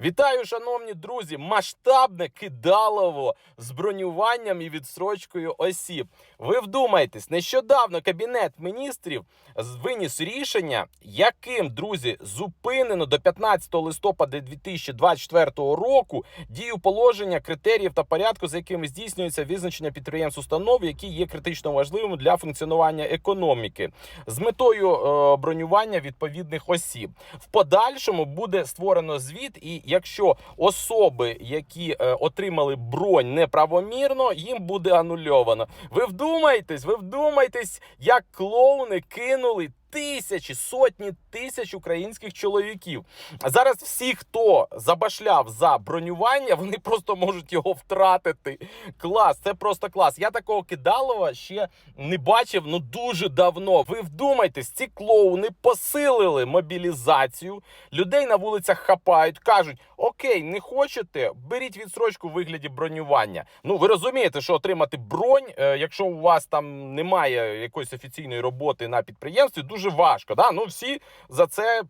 Вітаю, шановні друзі! Масштабне кидалово з бронюванням і відстрочкою осіб. Ви вдумайтесь, нещодавно кабінет міністрів виніс рішення, яким друзі зупинено до 15 листопада 2024 року дію положення критеріїв та порядку, за якими здійснюється визначення підприємств установ, які є критично важливими для функціонування економіки, з метою е, бронювання відповідних осіб. В подальшому буде створено звіт, і якщо особи, які е, отримали бронь неправомірно, їм буде анульовано. Ви вдумайтесь, ви вдумайтесь, як клоуни кинули. Тисячі, сотні тисяч українських чоловіків. Зараз всі, хто забашляв за бронювання, вони просто можуть його втратити. Клас, це просто клас. Я такого кидалова ще не бачив ну дуже давно. Ви вдумайтесь, ці клоуни посилили мобілізацію. Людей на вулицях хапають, кажуть: Окей, не хочете, беріть відсрочку в вигляді бронювання. Ну ви розумієте, що отримати бронь, е, якщо у вас там немає якоїсь офіційної роботи на підприємстві, дуже важко. Да? Ну всі за це.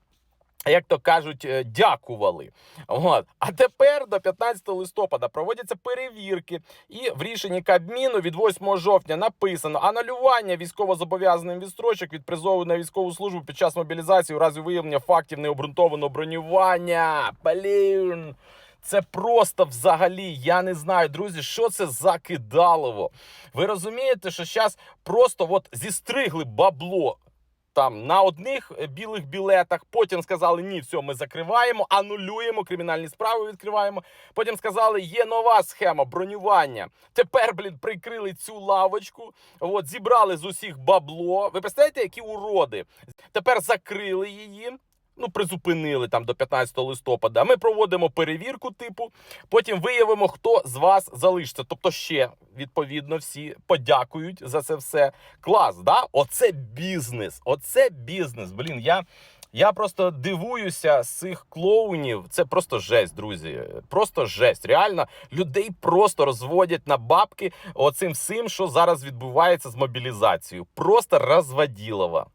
Як то кажуть, е, дякували. От. А тепер до 15 листопада проводяться перевірки, і в рішенні Кабміну від 8 жовтня написано анулювання військовозобов'язаним відстрочок від призову на військову службу під час мобілізації у разі виявлення фактів необґрунтованого бронювання. Блін. Це просто взагалі, я не знаю, друзі, що це за кидалово. Ви розумієте, що зараз просто от зістригли бабло там на одних е, білих білетах. Потім сказали, ні, все, ми закриваємо, анулюємо кримінальні справи, відкриваємо. Потім сказали, є нова схема бронювання. Тепер, блін, прикрили цю лавочку. От зібрали з усіх бабло. Ви представляєте, які уроди? Тепер закрили її. Ну, призупинили там до 15 листопада. Ми проводимо перевірку типу. Потім виявимо, хто з вас залишиться. Тобто, ще відповідно всі подякують за це все. Клас, да? Оце бізнес. Оце бізнес. Блін, я. Я просто дивуюся з цих клоунів. Це просто жесть, друзі. Просто жесть. Реально, людей просто розводять на бабки оцим всім, що зараз відбувається з мобілізацією. Просто розводілова.